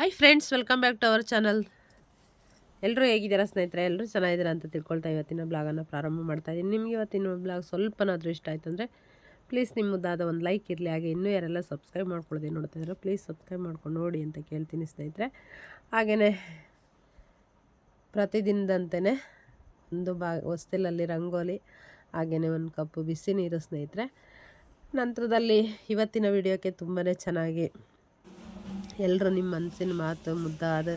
Hi friends welcome back to our channel ಎಲ್ಲರೂ ಹೇಗಿದ್ದೀರಾ ಸ್ನೇಹಿತರೆ? ಎಲ್ಲರೂ ಚೆನ್ನಾಗಿದ್ದೀರಾ ಅಂತ ತಿಳ್ಕೊಳ್ತಾ ಇವತ್ತಿನ ಬ್ಲಾಗನ್ನು ಪ್ರಾರಂಭ ಮಾಡ್ತಾ ಇದ್ದೀನಿ. ನಿಮಗೆ ಇವತ್ತಿನ ಬ್ಲಾಗ್ ಸ್ವಲ್ಪನಾದರೂ ಇಷ್ಟ ಆಯಿತು ಅಂದರೆ ಪ್ಲೀಸ್ ನಿಮ್ಮ ಮುದ್ದಾದ ಒಂದು ಲೈಕ್ ಇರಲಿ. ಹಾಗೆ ಇನ್ನೂ ಯಾರೆಲ್ಲ ಸಬ್ಸ್ಕ್ರೈಬ್ ಮಾಡ್ಕೊಳ್ಳೋದೇ ನೋಡ್ತಾ ಇದ್ದಾರೆ ಪ್ಲೀಸ್ ಸಬ್ಸ್ಕ್ರೈಬ್ ಮಾಡ್ಕೊಂಡು ನೋಡಿ ಅಂತ ಕೇಳ್ತೀನಿ ಸ್ನೇಹಿತರೆ. ಹಾಗೆಯೇ ಪ್ರತಿದಿನದಂತೆಯೇ ಒಂದು ಬಾ, ಹೊಸ್ತಿಲಲ್ಲಿ ರಂಗೋಲಿ ಹಾಗೆಯೇ ಒಂದು ಕಪ್ಪು ಬಿಸಿ ನೀರು ಸ್ನೇಹಿತರೆ. ನಂತರದಲ್ಲಿ ಇವತ್ತಿನ ವಿಡಿಯೋಕ್ಕೆ ತುಂಬಾ ಚೆನ್ನಾಗಿ ಎಲ್ಲರೂ ನಿಮ್ಮ ಮನಸ್ಸಿನ ಮಾತು, ಮುದ್ದಾದ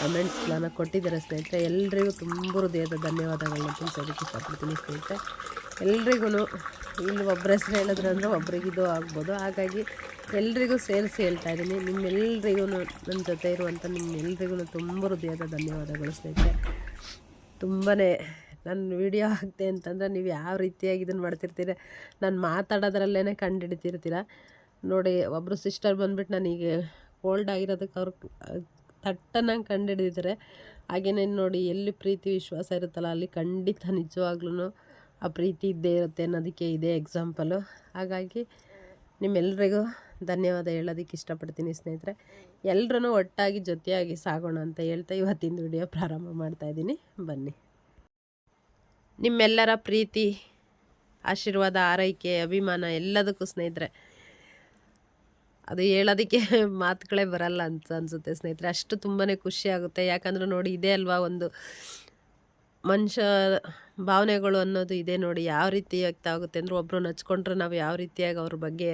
ಕಮೆಂಟ್ಸ್ಗಳನ್ನ ಕೊಟ್ಟಿದ್ದಾರೆ ಸ್ನೇಹಿತರೆ. ಎಲ್ಲರಿಗೂ ತುಂಬ ಹೃದಯದ ಧನ್ಯವಾದಗಳನ್ನ ತಿಳಿಸೋದಕ್ಕೆ ಇಷ್ಟಪಡ್ತೀನಿ ಸ್ನೇಹಿತರೆ. ಎಲ್ರಿಗೂ ಇಲ್ಲಿ ಒಬ್ಬರ ಹೆಸರು ಹೇಳಿದ್ರು ಅಂದರೆ ಒಬ್ರಿಗಿದು ಆಗ್ಬೋದು. ಹಾಗಾಗಿ ಎಲ್ರಿಗೂ ಸೇರಿಸಿ ಹೇಳ್ತಾ ಇದ್ದೀನಿ. ನಿಮ್ಮೆಲ್ಲರಿಗೂ ನನ್ನ ಜೊತೆ ಇರುವಂಥ ನಿಮ್ಮೆಲ್ರಿಗೂ ತುಂಬ ಹೃದಯದ ಧನ್ಯವಾದಗಳು ಸ್ನೇಹಿತರೆ. ತುಂಬಾ ನನ್ನ ವಿಡಿಯೋ ಆಗ್ತೆ ಅಂತಂದರೆ ನೀವು ಯಾವ ರೀತಿಯಾಗಿ ಇದನ್ನು ಮಾಡ್ತಿರ್ತೀರ, ನಾನು ಮಾತಾಡೋದ್ರಲ್ಲೇ ಕಂಡು ಹಿಡಿತಿರ್ತೀರ. ನೋಡಿ ಒಬ್ಬರು ಸಿಸ್ಟರ್ ಬಂದುಬಿಟ್ಟು ನನಗೆ ಕೋಲ್ಡ್ ಆಗಿರೋದಕ್ಕೆ ಅವ್ರು ತಟ್ಟನಂಗೆ ಕಂಡು ಹಿಡಿದಿದ್ದಾರೆ ಹಾಗೆಯೇ ನೋಡಿ ಎಲ್ಲಿ ಪ್ರೀತಿ ವಿಶ್ವಾಸ ಇರುತ್ತಲ್ಲ, ಅಲ್ಲಿ ಖಂಡಿತ ನಿಜವಾಗ್ಲೂ ಆ ಪ್ರೀತಿ ಇದ್ದೇ ಇರುತ್ತೆ ಅನ್ನೋದಕ್ಕೆ ಇದೇ ಎಕ್ಸಾಂಪಲು ಹಾಗಾಗಿ ನಿಮ್ಮೆಲ್ಲರಿಗೂ ಧನ್ಯವಾದ ಹೇಳೋದಕ್ಕೆ ಇಷ್ಟಪಡ್ತೀನಿ ಸ್ನೇಹಿತರೆ. ಎಲ್ಲರೂ ಒಟ್ಟಾಗಿ ಜೊತೆಯಾಗಿ ಸಾಗೋಣ ಅಂತ ಹೇಳ್ತಾ ಇವತ್ತಿನ ವಿಡಿಯೋ ಪ್ರಾರಂಭ ಮಾಡ್ತಾಯಿದ್ದೀನಿ ಬನ್ನಿ. ನಿಮ್ಮೆಲ್ಲರ ಪ್ರೀತಿ, ಆಶೀರ್ವಾದ, ಆರೈಕೆ, ಅಭಿಮಾನ ಎಲ್ಲದಕ್ಕೂ ಸ್ನೇಹಿತರೆ ಅದು ಹೇಳೋದಕ್ಕೆ ಮಾತುಗಳೇ ಬರಲ್ಲ ಅಂತ ಅನಿಸುತ್ತೆ ಸ್ನೇಹಿತರೆ. ಅಷ್ಟು ತುಂಬಾ ಖುಷಿ ಆಗುತ್ತೆ. ಯಾಕಂದ್ರೆ ನೋಡಿ, ಇದೇ ಅಲ್ವಾ ಒಂದು ಮನುಷ್ಯ ಭಾವನೆಗಳು ಅನ್ನೋದು ಇದೆ ನೋಡಿ, ಯಾವ ರೀತಿ ವ್ಯಕ್ತ ಆಗುತ್ತೆ ಅಂದ್ರೆ ಒಬ್ಬರು ನಚ್ಕೊಂಡ್ರೆ ನಾವು ಯಾವ ರೀತಿಯಾಗಿ ಅವ್ರ ಬಗ್ಗೆ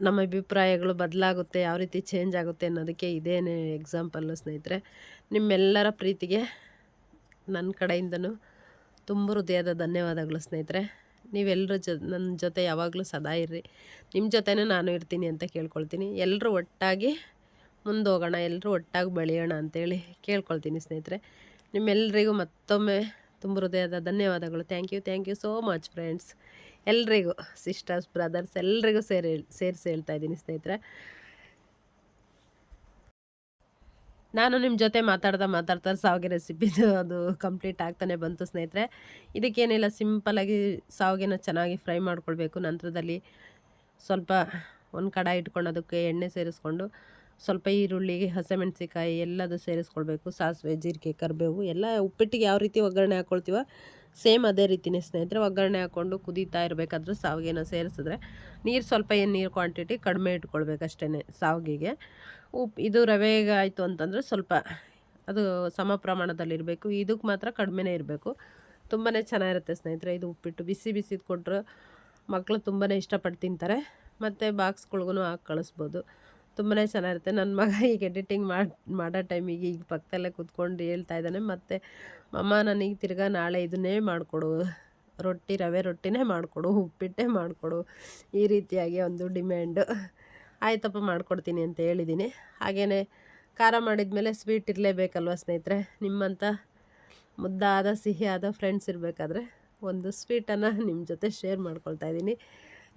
ನಮ್ಮ ಅಭಿಪ್ರಾಯಗಳು ಬದಲಾಗುತ್ತೆ, ಯಾವ ರೀತಿ ಚೇಂಜ್ ಆಗುತ್ತೆ ಅನ್ನೋದಕ್ಕೆ ಇದೇನೇ ಎಕ್ಸಾಂಪಲ್ಲು ಸ್ನೇಹಿತರೆ. ನಿಮ್ಮೆಲ್ಲರ ಪ್ರೀತಿಗೆ ನನ್ನ ಕಡೆಯಿಂದನೂ ತುಂಬ ಹೃದಯದ ಧನ್ಯವಾದಗಳು ಸ್ನೇಹಿತರೆ. ನೀವೆಲ್ಲರೂ ಜೊ ನನ್ನ ಜೊತೆ ಯಾವಾಗಲೂ ಸದಾ ಇರ್ರಿ. ನಿಮ್ಮ ಜೊತೆನೂ ನಾನು ಇರ್ತೀನಿ ಅಂತ ಕೇಳ್ಕೊಳ್ತೀನಿ. ಎಲ್ಲರೂ ಒಟ್ಟಾಗಿ ಮುಂದೋಗೋಣ ಎಲ್ಲರೂ ಒಟ್ಟಾಗಿ ಬೆಳೆಯೋಣ ಅಂತೇಳಿ ಕೇಳ್ಕೊಳ್ತೀನಿ ಸ್ನೇಹಿತರೆ. ನಿಮ್ಮೆಲ್ಲರಿಗೂ ಮತ್ತೊಮ್ಮೆ ತುಂಬ ಹೃದಯದ ಧನ್ಯವಾದಗಳು. Thank you thank you so much friends. ಎಲ್ರಿಗೂ ಸಿಸ್ಟರ್ಸ್, ಬ್ರದರ್ಸ್, ಎಲ್ರಿಗೂ ಸೇರಿ, ಸೇರಿಸಿ ಹೇಳ್ತಾ ಇದ್ದೀನಿ ಸ್ನೇಹಿತರೆ. ನಾನು ನಿಮ್ಮ ಜೊತೆ ಮಾತಾಡ್ತಾ ಮಾತಾಡ್ತಾ ಸಾವಿಗೆ ರೆಸಿಪಿದು ಅದು ಕಂಪ್ಲೀಟ್ ಆಗ್ತಾನೆ ಬಂತು ಸ್ನೇಹಿತರೆ. ಇದಕ್ಕೇನಿಲ್ಲ ಸಿಂಪಲಾಗಿ ಸಾವಿಗೆನ ಚೆನ್ನಾಗಿ ಫ್ರೈ ಮಾಡ್ಕೊಳ್ಬೇಕು. ನಂತರದಲ್ಲಿ ಸ್ವಲ್ಪ ಒಂದು ಕಡಾಯಿ ಇಟ್ಕೊಂಡು ಅದಕ್ಕೆ ಎಣ್ಣೆ ಸೇರಿಸ್ಕೊಂಡು ಸ್ವಲ್ಪ ಈರುಳ್ಳಿ ಹಸಿಮೆಣ್ಸಿಕಾಯಿ ಎಲ್ಲದು ಸೇರಿಸ್ಕೊಳ್ಬೇಕು. ಸಾಸಿವೆ, ಜೀರಿಗೆ, ಕರಿಬೇವು ಎಲ್ಲ ಉಪ್ಪಿಟ್ಟಿಗೆ ಯಾವ ರೀತಿ ಒಗ್ಗರಣೆ ಹಾಕ್ಕೊಳ್ತೀವೋ ಸೇಮ್ ಅದೇ ರೀತಿಯೇ ಸ್ನೇಹಿತರೆ. ಒಗ್ಗರಣೆ ಹಾಕ್ಕೊಂಡು ಕುದೀತಾ ಇರಬೇಕಾದ್ರೂ ಸಾವಿಗೆನ ಸೇರಿಸಿದ್ರೆ ನೀರು ಸ್ವಲ್ಪ ಏನು ನೀರು ಕ್ವಾಂಟಿಟಿ ಕಡಿಮೆ ಇಟ್ಕೊಳ್ಬೇಕು ಅಷ್ಟೇ ಸಾವಿಗೆಗೆ. ಉಪ್ಪು ಇದು ರವೆಗೆ ಆಯಿತು ಅಂತಂದರೆ ಸ್ವಲ್ಪ ಅದು ಸಮ ಪ್ರಮಾಣದಲ್ಲಿರಬೇಕು. ಇದಕ್ಕೆ ಮಾತ್ರ ಕಡಿಮೆನೇ ಇರಬೇಕು. ತುಂಬಾ ಚೆನ್ನಾಗಿರುತ್ತೆ ಸ್ನೇಹಿತರೆ, ಇದು ಉಪ್ಪಿಟ್ಟು. ಬಿಸಿ ಬಿಸಿದು ಕೊಟ್ಟರು ಮಕ್ಕಳು ತುಂಬಾ ಇಷ್ಟಪಟ್ಟು ತಿಂತಾರೆ. ಮತ್ತು ಬಾಕ್ಸ್ಗಳ್ಗೂ ಹಾಕಿ ಕಳಿಸ್ಬೋದು. ತುಂಬಾ ಚೆನ್ನಾಗಿರುತ್ತೆ. ನನ್ನ ಮಗ ಈಗ ಎಡಿಟಿಂಗ್ ಮಾಡಿ ಮಾಡೋ ಟೈಮಿಗೆ ಈಗ ಪಕ್ಕದಲ್ಲೇ ಕೂತ್ಕೊಂಡು ಹೇಳ್ತಾ ಇದ್ದಾನೆ. ಮತ್ತು ಅಮ್ಮ ನನಗೆ ತಿರ್ಗಾ ನಾಳೆ ಇದನ್ನೇ ಮಾಡಿಕೊಡು. ರೊಟ್ಟಿ, ರವೆ ರೊಟ್ಟಿನೇ ಮಾಡಿಕೊಡು. ಉಪ್ಪಿಟ್ಟೇ ಮಾಡಿಕೊಡು. ಈ ರೀತಿಯಾಗಿ ಒಂದು ಡಿಮ್ಯಾಂಡು ಆಯ್ತಪ್ಪ ಮಾಡ್ಕೊಡ್ತೀನಿ ಅಂತ ಹೇಳಿದ್ದೀನಿ. ಹಾಗೆಯೇ ಖಾರ ಮಾಡಿದ ಮೇಲೆ ಸ್ವೀಟ್ ಇರಲೇಬೇಕಲ್ವ ಸ್ನೇಹಿತರೆ? ನಿಮ್ಮಂಥ ಮುದ್ದಾದ, ಸಿಹಿಯಾದ ಫ್ರೆಂಡ್ಸ್ ಇರಬೇಕಾದ್ರೆ ಒಂದು ಸ್ವೀಟನ್ನು ನಿಮ್ಮ ಜೊತೆ ಶೇರ್ ಮಾಡ್ಕೊಳ್ತಾ ಇದ್ದೀನಿ.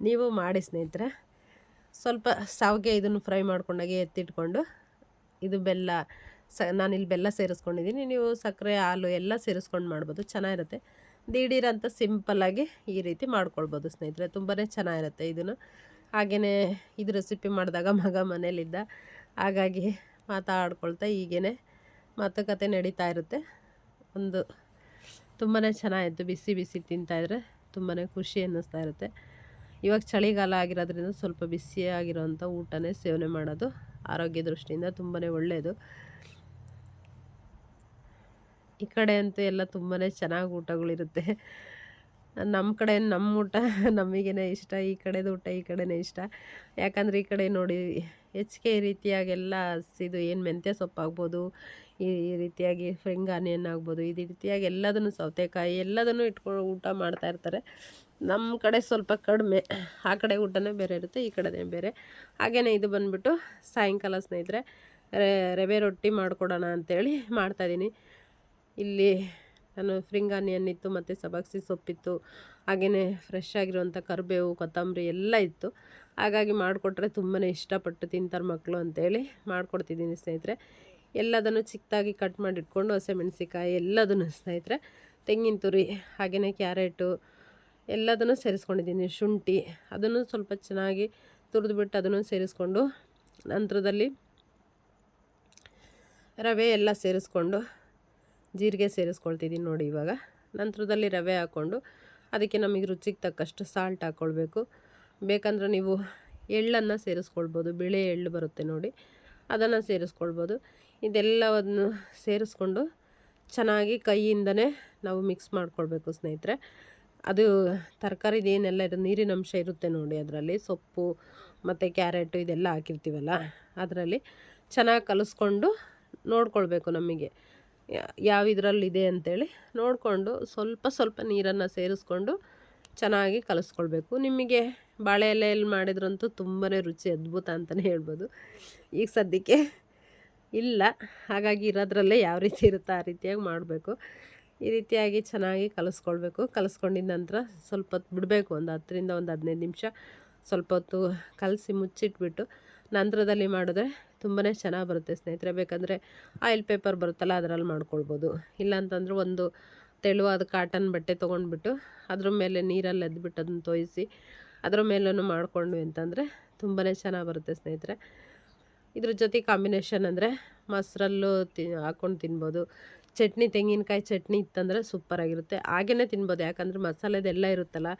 ನೀವು ಮಾಡಿ ಸ್ನೇಹಿತರೆ. ಸ್ವಲ್ಪ ಸಾವಿಗೆ ಇದನ್ನು ಫ್ರೈ ಮಾಡ್ಕೊಂಡಾಗೆ ಎತ್ತಿಟ್ಕೊಂಡು ಇದು ಬೆಲ್ಲ ಸ, ನಾನಿಲ್ಲಿ ಬೆಲ್ಲ ಸೇರಿಸ್ಕೊಂಡಿದ್ದೀನಿ. ನೀವು ಸಕ್ಕರೆ, ಹಾಲು ಎಲ್ಲ ಸೇರಿಸ್ಕೊಂಡು ಮಾಡ್ಬೋದು. ಚೆನ್ನಾಗಿರುತ್ತೆ. ದಿಢೀರಂತ ಸಿಂಪಲ್ಲಾಗಿ ಈ ರೀತಿ ಮಾಡ್ಕೊಳ್ಬೋದು ಸ್ನೇಹಿತರೆ. ತುಂಬಾ ಚೆನ್ನಾಗಿರುತ್ತೆ ಇದನ್ನು. ಹಾಗೆಯೇ ಇದು ರೆಸಿಪಿ ಮಾಡಿದಾಗ ಮಗ ಮನೇಲಿದ್ದ. ಹಾಗಾಗಿ ಮಾತಾಡ್ಕೊಳ್ತಾ ಹೀಗೇ ಮಾತುಕತೆ ನಡೀತಾ ಇರುತ್ತೆ. ಒಂದು ತುಂಬಾ ಚೆನ್ನಾಗಿತ್ತು. ಬಿಸಿ ಬಿಸಿ ತಿಂತಾಯಿದ್ರೆ ತುಂಬಾ ಖುಷಿ ಅನ್ನಿಸ್ತಾ ಇರುತ್ತೆ. ಇವಾಗ ಚಳಿಗಾಲ ಆಗಿರೋದ್ರಿಂದ ಸ್ವಲ್ಪ ಬಿಸಿಯಾಗಿರೋವಂಥ ಊಟನೇ ಸೇವನೆ ಮಾಡೋದು ಆರೋಗ್ಯ ದೃಷ್ಟಿಯಿಂದ ತುಂಬಾ ಒಳ್ಳೆಯದು ಈ ಕಡೆ ಅಂತೂ ಎಲ್ಲ ತುಂಬಾ ಚೆನ್ನಾಗಿ ಊಟಗಳಿರುತ್ತೆ. ನಮ್ಮ ಕಡೆ ನಮ್ಮ ಊಟ ನಮಗೇನೆ ಇಷ್ಟ, ಈ ಕಡೆದು ಊಟ, ಈ ಕಡೆನೇ ಇಷ್ಟ. ಯಾಕಂದರೆ ಈ ಕಡೆ ನೋಡಿ ಹೆಚ್ಚಿಗೆ ಈ ರೀತಿಯಾಗೆಲ್ಲ ಇದು ಏನು ಮೆಂತ್ಯ ಸೊಪ್ಪು ಆಗ್ಬೋದು, ಈ ರೀತಿಯಾಗಿ ಫ್ರಿಂಗ್ ಆನಿಯನ್ ಆಗ್ಬೋದು ಇದು ರೀತಿಯಾಗಿ ಎಲ್ಲದನ್ನು ಸೌತೆಕಾಯಿ ಎಲ್ಲದನ್ನು ಇಟ್ಕೊಂಡು ಊಟ ಮಾಡ್ತಾ ಇರ್ತಾರೆ. ನಮ್ಮ ಕಡೆ ಸ್ವಲ್ಪ ಕಡಿಮೆ, ಆ ಕಡೆ ಊಟನೇ ಬೇರೆ ಇರುತ್ತೆ, ಈ ಕಡೆನೇ ಬೇರೆ. ಹಾಗೆಯೇ ಇದು ಬಂದುಬಿಟ್ಟು ಸಾಯಂಕಾಲ ಸ್ನೇಹಿತರೆ ರವೆ ರೊಟ್ಟಿ ಮಾಡಿಕೊಡೋಣ ಅಂಥೇಳಿ ಮಾಡ್ತಾಯಿದ್ದೀನಿ ಇಲ್ಲಿ ನಾನು ಫ್ರಿಂಗ್ ಆನಿಯನ್ ಇತ್ತು ಮತ್ತು ಸಬಕ್ಸಿ ಸೊಪ್ಪಿತ್ತು ಹಾಗೆಯೇ ಫ್ರೆಶ್ ಆಗಿರುವಂಥ ಕರಿಬೇವು, ಕೊತ್ತಂಬರಿ ಎಲ್ಲ ಇತ್ತು. ಹಾಗಾಗಿ ಮಾಡಿಕೊಟ್ರೆ ತುಂಬಾ ಇಷ್ಟಪಟ್ಟು ತಿಂತಾರೆ ಮಕ್ಕಳು ಅಂತೇಳಿ ಮಾಡಿಕೊಡ್ತಿದ್ದೀನಿ ಸ್ನೇಹಿತರೆ. ಎಲ್ಲದನ್ನು ಚಿಕ್ಕದಾಗಿ ಕಟ್ ಮಾಡಿ ಇಟ್ಕೊಂಡು ಹಸಿಮೆಣ್ಸಿಕಾಯಿ ಎಲ್ಲದನ್ನು ಸ್ನೇಹಿತರೆ. ತೆಂಗಿನ ತುರಿ ಹಾಗೆಯೇ ಕ್ಯಾರೆಟು ಎಲ್ಲದನ್ನು ಸೇರಿಸ್ಕೊಂಡಿದ್ದೀನಿ. ಶುಂಠಿ, ಅದನ್ನು ಸ್ವಲ್ಪ ಚೆನ್ನಾಗಿ ತುರಿದುಬಿಟ್ಟು ಅದನ್ನು ಸೇರಿಸ್ಕೊಂಡು ನಂತರದಲ್ಲಿ ರವೆ ಎಲ್ಲ ಸೇರಿಸ್ಕೊಂಡು ಜೀರಿಗೆ ಸೇರಿಸ್ಕೊಳ್ತಿದ್ದೀನಿ ನೋಡಿ ಇವಾಗ. ನಂತರದಲ್ಲಿ ರವೆ ಹಾಕ್ಕೊಂಡು ಅದಕ್ಕೆ ನಮಗೆ ರುಚಿಗೆ ತಕ್ಕಷ್ಟು ಸಾಲ್ಟ್ ಹಾಕ್ಕೊಳ್ಬೇಕು ಬೇಕಂದ್ರೆ ನೀವು ಎಳ್ಳನ್ನು ಸೇರಿಸ್ಕೊಳ್ಬೋದು, ಬಿಳಿ ಎಳ್ಳು ಬರುತ್ತೆ ನೋಡಿ, ಅದನ್ನು ಸೇರಿಸ್ಕೊಳ್ಬೋದು. ಇದೆಲ್ಲವನ್ನು ಸೇರಿಸ್ಕೊಂಡು ಚೆನ್ನಾಗಿ ಕೈಯಿಂದನೇ ನಾವು ಮಿಕ್ಸ್ ಮಾಡ್ಕೊಳ್ಬೇಕು ಸ್ನೇಹಿತರೆ. ಅದು ತರಕಾರಿದು ಏನೆಲ್ಲ ಇದು ನೀರಿನ ಅಂಶ ಇರುತ್ತೆ ನೋಡಿ ಅದರಲ್ಲಿ. ಸೊಪ್ಪು ಮತ್ತು ಕ್ಯಾರೆಟು ಇದೆಲ್ಲ ಹಾಕಿರ್ತೀವಲ್ಲ, ಅದರಲ್ಲಿ ಚೆನ್ನಾಗಿ ಕಲಿಸ್ಕೊಂಡು ನೋಡ್ಕೊಳ್ಬೇಕು ನಮಗೆ. ಯಾವ ಇದರಲ್ಲಿದೆ ಅಂಥೇಳಿ ನೋಡಿಕೊಂಡು ಸ್ವಲ್ಪ ಸ್ವಲ್ಪ ನೀರನ್ನು ಸೇರಿಸ್ಕೊಂಡು ಚೆನ್ನಾಗಿ ಕಲಿಸ್ಕೊಳ್ಬೇಕು. ನಿಮಗೆ ಬಾಳೆ ಎಲೆಯಲ್ಲಿ ಮಾಡಿದ್ರಂತೂ ತುಂಬಾ ರುಚಿ, ಅದ್ಭುತ ಅಂತಲೇ ಹೇಳ್ಬೋದು. ಈಗ ಸದ್ಯಕ್ಕೆ ಇಲ್ಲ. ಹಾಗಾಗಿ ಇರೋದ್ರಲ್ಲೇ ಯಾವ ರೀತಿ ಇರುತ್ತೋ ಆ ರೀತಿಯಾಗಿ ಮಾಡಬೇಕು. ಈ ರೀತಿಯಾಗಿ ಚೆನ್ನಾಗಿ ಕಲಿಸ್ಕೊಳ್ಬೇಕು. ಕಲಿಸ್ಕೊಂಡಿದ ನಂತರ ಸ್ವಲ್ಪ ಹೊತ್ತು ಬಿಡಬೇಕು. ಒಂದು ಹತ್ತರಿಂದ ಒಂದು ಹದಿನೈದು ನಿಮಿಷ ಸ್ವಲ್ಪ ಹೊತ್ತು ಕಲಸಿ ಮುಚ್ಚಿಟ್ಬಿಟ್ಟು ನಂತರದಲ್ಲಿ ಮಾಡಿದ್ರೆ ತುಂಬಾ ಚೆನ್ನಾಗಿ ಬರುತ್ತೆ ಸ್ನೇಹಿತರೆ. ಬೇಕಂದರೆ ಆಯಿಲ್ ಪೇಪರ್ ಬರುತ್ತಲ್ಲ, ಅದರಲ್ಲಿ ಮಾಡ್ಕೊಳ್ಬೋದು. ಇಲ್ಲಾಂತಂದ್ರೆ ಒಂದು ತೆಳುವಾದ ಕಾಟನ್ ಬಟ್ಟೆ ತೊಗೊಂಡ್ಬಿಟ್ಟು ಅದ್ರ ಮೇಲೆ ನೀರಲ್ಲಿ ಎದ್ಬಿಟ್ಟು ಅದನ್ನು ತೋಯಿಸಿ ಅದ್ರ ಮೇಲೂ ಮಾಡಿಕೊಂಡ್ವಿ ಅಂತಂದರೆ ತುಂಬಾ ಚೆನ್ನಾಗಿ ಬರುತ್ತೆ ಸ್ನೇಹಿತರೆ. ಇದ್ರ ಜೊತೆ ಕಾಂಬಿನೇಷನ್ ಅಂದರೆ ಮೊಸರಲ್ಲೂ ತಿ ಹಾಕ್ಕೊಂಡು ತಿನ್ಬೋದು. ಚಟ್ನಿ, ತೆಂಗಿನಕಾಯಿ ಚಟ್ನಿ ಇತ್ತಂದರೆ ಸೂಪರಾಗಿರುತ್ತೆ ಹಾಗೇ ತಿನ್ಬೋದು. ಯಾಕಂದರೆ ಮಸಾಲೆದೆಲ್ಲ ಇರುತ್ತಲ್ಲ,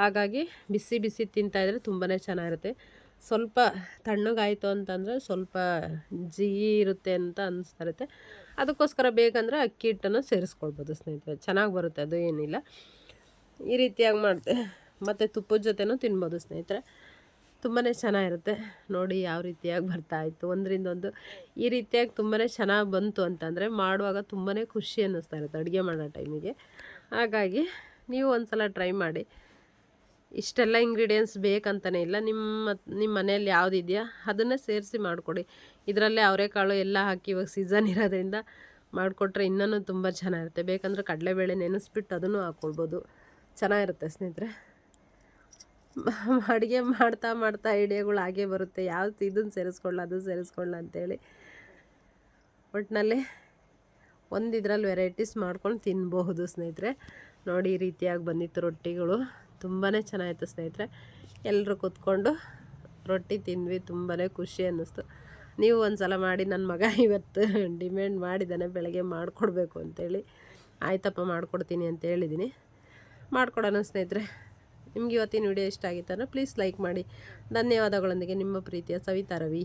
ಹಾಗಾಗಿ ಬಿಸಿ ಬಿಸಿ ತಿಂತಾಯಿದ್ರೆ ತುಂಬಾ ಚೆನ್ನಾಗಿರುತ್ತೆ. ಸ್ವಲ್ಪ ತಣ್ಣಗಾಯಿತು ಅಂತಂದರೆ ಸ್ವಲ್ಪ ಜಿಗಿ ಇರುತ್ತೆ ಅಂತ ಅನಿಸ್ತಾ ಅದಕ್ಕೋಸ್ಕರ ಬೇಕಂದರೆ ಅಕ್ಕಿ ಹಿಟ್ಟನ್ನು ಸೇರಿಸ್ಕೊಳ್ಬೋದು ಸ್ನೇಹಿತರೆ. ಚೆನ್ನಾಗಿ ಬರುತ್ತೆ, ಅದು ಏನಿಲ್ಲ. ಈ ರೀತಿಯಾಗಿ ಮಾಡ್ತೆ, ಮತ್ತು ತುಪ್ಪದ ಜೊತೆನೂ ತಿನ್ಬೋದು ಸ್ನೇಹಿತರೆ. ತುಂಬಾ ಚೆನ್ನಾಗಿರುತ್ತೆ. ನೋಡಿ ಯಾವ ರೀತಿಯಾಗಿ ಬರ್ತಾಯಿತ್ತು. ಒಂದರಿಂದ ಒಂದು ಈ ರೀತಿಯಾಗಿ ತುಂಬಾ ಚೆನ್ನಾಗಿ ಬಂತು ಅಂತಂದರೆ ಮಾಡುವಾಗ ತುಂಬಾ ಖುಷಿ ಅನ್ನಿಸ್ತಾ ಇರುತ್ತೆ ಅಡುಗೆ ಮಾಡೋ ಟೈಮಿಗೆ. ಹಾಗಾಗಿ ನೀವು ಒಂದು ಸಲ ಟ್ರೈ ಮಾಡಿ. ಇಷ್ಟೆಲ್ಲ ಇಂಗ್ರೀಡಿಯೆಂಟ್ಸ್ ಬೇಕಂತಲೇ ಇಲ್ಲ. ನಿಮ್ಮ ನಿಮ್ಮ ಮನೆಯಲ್ಲಿ ಯಾವುದಿದೆಯಾ ಅದನ್ನೇ ಸೇರಿಸಿ ಮಾಡಿಕೊಡಿ. ಇದರಲ್ಲೇ ಅವರೆಕಾಳು ಎಲ್ಲ ಹಾಕಿ ಇವಾಗ ಸೀಸನ್ ಇರೋದ್ರಿಂದ ಮಾಡಿಕೊಟ್ರೆ ಇನ್ನೂ ತುಂಬ ಚೆನ್ನಾಗಿರುತ್ತೆ. ಬೇಕಂದ್ರೆ ಕಡಲೆಬೇಳೆ ನೆನೆಸ್ಬಿಟ್ಟು ಅದನ್ನು ಹಾಕ್ಕೊಳ್ಬೋದು ಚೆನ್ನಾಗಿರುತ್ತೆ ಸ್ನೇಹಿತರೆ. ಅಡುಗೆ ಮಾಡ್ತಾ ಮಾಡ್ತಾ ಐಡಿಯಾಗಳು ಹಾಗೆ ಬರುತ್ತೆ. ಯಾವ್ದು ಇದನ್ನು ಸೇರಿಸ್ಕೊಳ್ಳ ಅದು ಸೇರಿಸ್ಕೊಳ್ಳ ಅಂತೇಳಿ. ಒಟ್ಟಿನಲ್ಲಿ ಒಂದು ಇದ್ರಲ್ಲಿ ವೆರೈಟೀಸ್ ಮಾಡ್ಕೊಂಡು ತಿನ್ಬಹುದು ಸ್ನೇಹಿತರೆ. ನೋಡಿ ಈ ರೀತಿಯಾಗಿ ಬಂದಿತ್ತು ರೊಟ್ಟಿಗಳು. ತುಂಬಾ ಚೆನ್ನಾಗಿತ್ತು ಸ್ನೇಹಿತರೆ. ಎಲ್ಲರೂ ಕೂತ್ಕೊಂಡು ರೊಟ್ಟಿ ತಿಂದ್ವಿ ತುಂಬಾ ಖುಷಿ ಅನ್ನಿಸ್ತು. ನೀವು ಒಂದು ಸಲ ಮಾಡಿ ನನ್ನ ಮಗ ಇವತ್ತು ಡಿಮ್ಯಾಂಡ್ ಮಾಡಿದ್ದಾನೆ, ಬೆಳಗ್ಗೆ ಮಾಡಿಕೊಡ್ಬೇಕು ಅಂತೇಳಿ. ಆಯ್ತಪ್ಪ, ಮಾಡಿಕೊಡ್ತೀನಿ ಅಂತ ಹೇಳಿದ್ದೀನಿ ಮಾಡ್ಕೊಡೋಣ ಸ್ನೇಹಿತರೆ. ನಿಮ್ಗೆ ಇವತ್ತಿನ ವಿಡಿಯೋ ಇಷ್ಟ ಆಗಿತ್ತಂದ್ರೆ ಪ್ಲೀಸ್ ಲೈಕ್ ಮಾಡಿ. ಧನ್ಯವಾದಗಳೊಂದಿಗೆ ನಿಮ್ಮ ಪ್ರೀತಿಯ ಸವಿತಾ ರವಿ.